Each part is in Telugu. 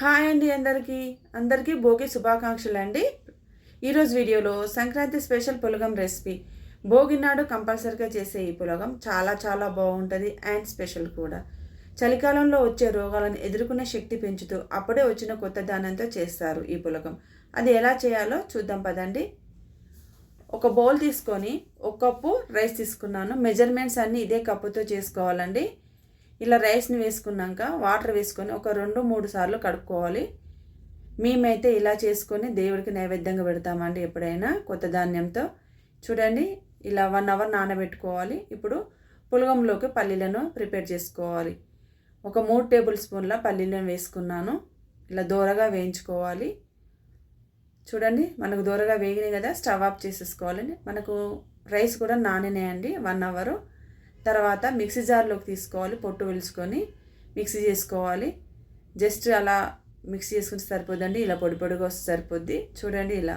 హాయ్ అండి అందరికీ. అందరికీ భోగి శుభాకాంక్షలు అండి ఈరోజు వీడియోలో సంక్రాంతి స్పెషల్ పులగం రెసిపీ. భోగి నాడు కంపల్సరిగా చేసే ఈ పులగం చాలా చాలా బాగుంటుంది అండ్ స్పెషల్ కూడా. చలికాలంలో వచ్చే రోగాలను ఎదుర్కొనే శక్తి పెంచుతూ అప్పుడే వచ్చిన కొత్త దానంతో చేస్తారు ఈ పులగం. అది ఎలా చేయాలో చూద్దాం పదండి. ఒక బౌల్ తీసుకొని ఒక కప్పు రైస్ తీసుకున్నాను. మెజర్మెంట్స్ అన్నీ ఇదే కప్పుతో చేసుకోవాలండి. ఇలా రైస్ని వేసుకున్నాక వాటర్ వేసుకొని ఒక రెండు మూడు సార్లు కడుక్కోవాలి. మేమైతే ఇలా చేసుకొని దేవుడికి నైవేద్యంగా పెడతామండి ఎప్పుడైనా కొత్త ధాన్యంతో. చూడండి ఇలా వన్ అవర్ నానబెట్టుకోవాలి. ఇప్పుడు పులగంలోకి పల్లీలను ప్రిపేర్ చేసుకోవాలి. ఒక మూడు టేబుల్ స్పూన్ల పల్లీలను వేసుకున్నాను. ఇలా దూరగా వేయించుకోవాలి. చూడండి మనకు దూరగా వేగినాయి కదా స్టవ్ ఆఫ్ చేసేసుకోవాలి మనకు రైస్ కూడా నానినాయండి వన్ అవరు తర్వాత మిక్సీ జార్లోకి తీసుకోవాలి పొట్టు వెలుచుకొని మిక్సీ చేసుకోవాలి. జస్ట్ అలా మిక్సీ చేసుకుంటే సరిపోద్దండి ఇలా పొడి పొడిగా వస్తే సరిపోద్ది. చూడండి ఇలా.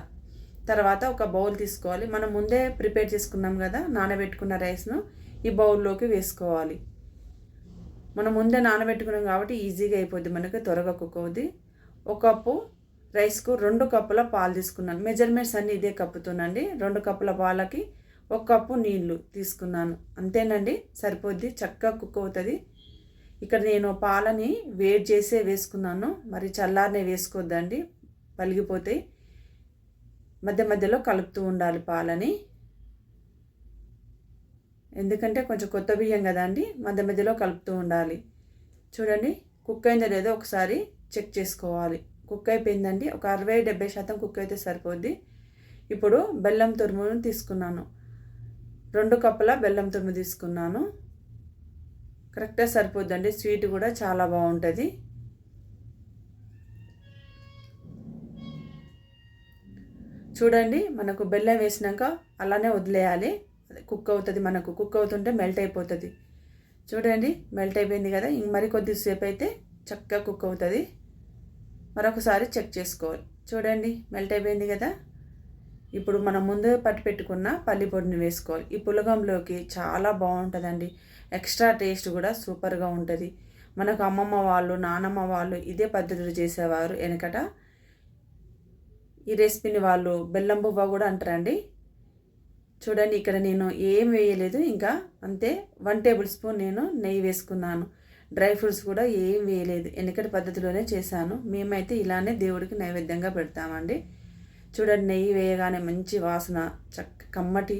తర్వాత ఒక బౌల్ తీసుకోవాలి. మనం ముందే ప్రిపేర్ చేసుకున్నాం కదా నానబెట్టుకున్న రైస్ను ఈ బౌల్లోకి వేసుకోవాలి. మనం ముందే నానబెట్టుకున్నాం కాబట్టి ఈజీగా అయిపోద్ది మనకి త్వరగా కుక్ అవుద్ది. ఒక కప్పు రైస్కు రెండు కప్పుల పాలు తీసుకున్నాను. మెజర్మెంట్స్ అన్నీ ఇదే కప్పుతోనండి. రెండు కప్పుల పాలకి ఒక కప్పు నీళ్ళు తీసుకున్నాను. అంతేనండి? సరిపోద్ది. చక్కగా కుక్ అవుతుంది. ఇక్కడ నేను పాలని వేడి చేసే వేసుకున్నాను. మరి చల్లారనే వేసుకోవద్దండి పలిగిపోతాయి. మధ్య మధ్యలో కలుపుతూ ఉండాలి పాలని. ఎందుకంటే కొంచెం కొత్త బియ్యం కదా అండి? మధ్య మధ్యలో కలుపుతూ ఉండాలి. చూడండి. కుక్ అయిందో లేదో ఒకసారి చెక్ చేసుకోవాలి. కుక్ అయిపోయిందండి. ఒక అరవై డెబ్బై శాతం కుక్ అయితే సరిపోద్ది. ఇప్పుడు బెల్లం తురుమును తీసుకున్నాను. రెండు కప్పుల బెల్లం తుమ్మి తీసుకున్నాను. కరెక్ట్గా సరిపోద్దండి. స్వీట్ కూడా చాలా బాగుంటుంది. చూడండి మనకు బెల్లం వేసినాక అలానే వదిలేయాలి. కుక్ అవుతుంది మనకు. కుక్ అవుతుంటే మెల్ట్ అయిపోతుంది. చూడండి మెల్ట్ అయిపోయింది కదా. ఇంక మరి కొద్దిసేపు అయితే చక్కగా కుక్ అవుతుంది. మరొకసారి చెక్ చేసుకోవాలి. చూడండి మెల్ట్ అయిపోయింది కదా. ఇప్పుడు మనం ముందు పట్టి పెట్టుకున్న పల్లి పొడిని వేసుకోవాలి. ఈ పులగంలోకి చాలా బాగుంటుందండి. ఎక్స్ట్రా టేస్ట్ కూడా సూపర్గా ఉంటుంది. మనకు అమ్మమ్మ వాళ్ళు నానమ్మ వాళ్ళు ఇదే పద్ధతిలో చేసేవారు. వెనకట ఈ రెసిపీని వాళ్ళు బెల్లం బువ్వ కూడా అంటారండి. చూడండి ఇక్కడ నేను ఏం వేయలేదు. ఇంకా అంతే వన్ టేబుల్ స్పూన్ నేను నెయ్యి వేసుకున్నాను. డ్రై ఫ్రూట్స్ కూడా ఏం వేయలేదు. ఎన్నికటి పద్ధతిలోనే చేశాను. మేమైతే ఇలానే దేవుడికి నైవేద్యంగా పెడతామండి. చూడండి నెయ్యి వేయగానే మంచి వాసన చక్క కమ్మటి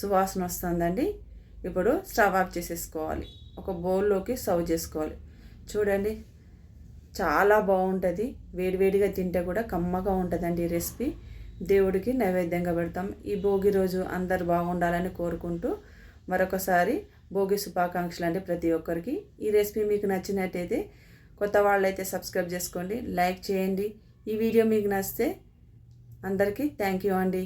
సువాసన వస్తుందండి. ఇప్పుడు స్టవ్ ఆఫ్ చేసేసుకోవాలి. ఒక బౌల్లోకి సర్వ్ చేసుకోవాలి. చూడండి చాలా బాగుంటుంది. వేడివేడిగా తింటే కూడా కమ్మగా ఉంటుందండి ఈ రెసిపీ. దేవుడికి నైవేద్యంగా పెడతాం. ఈ భోగి రోజు అందరు బాగుండాలని కోరుకుంటూ మరొకసారి భోగి శుభాకాంక్షలు అండి ప్రతి ఒక్కరికి. ఈ రెసిపీ మీకు నచ్చినట్టయితే కొత్త వాళ్ళైతే సబ్స్క్రైబ్ చేసుకోండి లైక్ చేయండి. ఈ వీడియో మీకు నచ్చితే అందరికీ థ్యాంక్ యూ అండి.